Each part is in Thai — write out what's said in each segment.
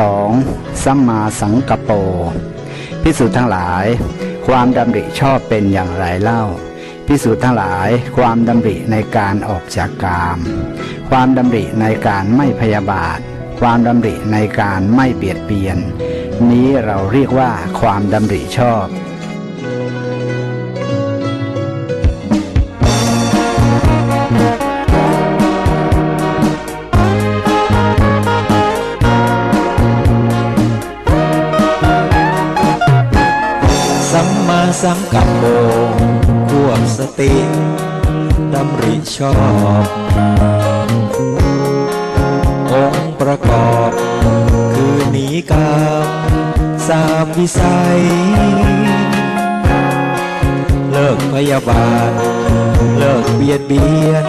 2. สัมมาสังกปโปพิสูจน์ทั้งหลาย ความดำริชอบเป็นอย่างไรเล่า พิสูจน์ทั้งหลายความดำริในการออกจากกาม ความดำริในการไม่พยาบาท ความดำริในการไม่เบียดเบียน นี้เราเรียกว่าความดำริชอบ สังกัปโปควบสติดำริชอบ องค์ประกอบ คือหนีกามสามวิสัย เลิกพยาบาท เลิกเบียดเบียน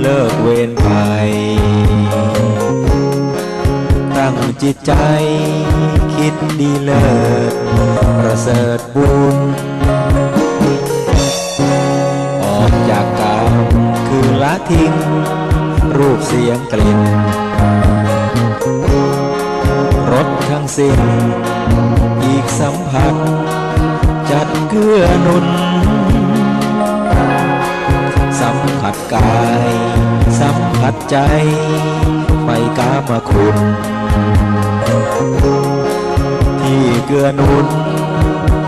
เลิกเวรภัยตั้งจิตใจคิดดีเลิศประเสริฐบุญ ทิ้ง รูปเสียงกลิ่นรสทั้งสิ้น อีกสัมผัส จัดเกื้อนุน สัมผัสกาย สัมผัสใจ ไปกามาคุณ ที่เกื้อนุน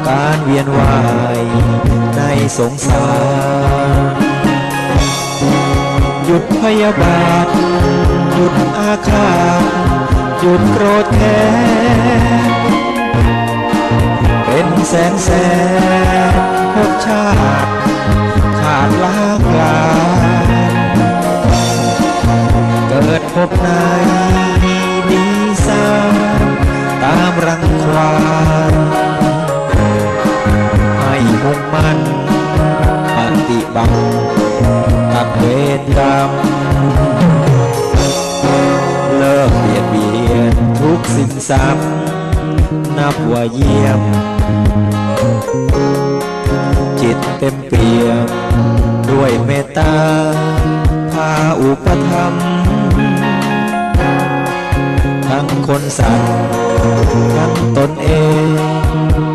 การเวียนว่ายในสงสาร ยุดพยาบาท หยุดอาฆาต หยุดโกรธแค้นเป็นแสนแสนภพชาติ ขาดล้างลานเกิดพบในาย ซ้ำนับว่าเยี่ยม จิตเต็มเปี่ยม ด้วยเมตตาพาอุปธรรม ทั้งคนสัตว์ทั้งตนเอง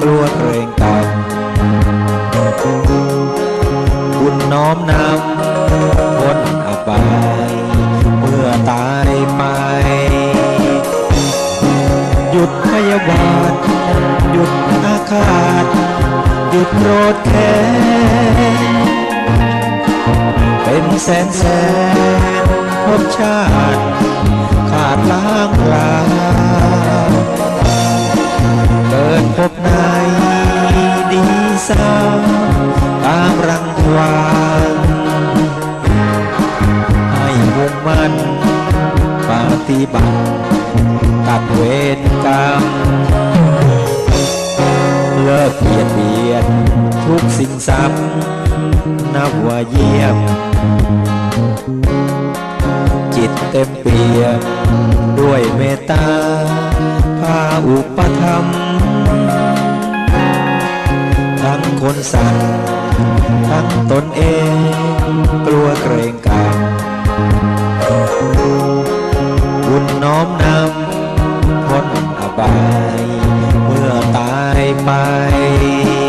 กลัวเกรงกรรมบุญน้อมนำ ดอาฆาตหยุดโกรธแค้นเป็นแสนแสนภพชาติ ขาดล้างลาเกิดพบในดีสามตามรังควานให้มุ่งมันปฏิบัติตัดเวรกรรม กเบียดเบียนทุกสิ่งซ้ำนับว่าเยี่ยม จิตเต็มเปี่ยมด้วยเมตตาพาอุปธรรม ทั้งคนสัตว์ทั้งตนเองกลัวเกรงกร ไป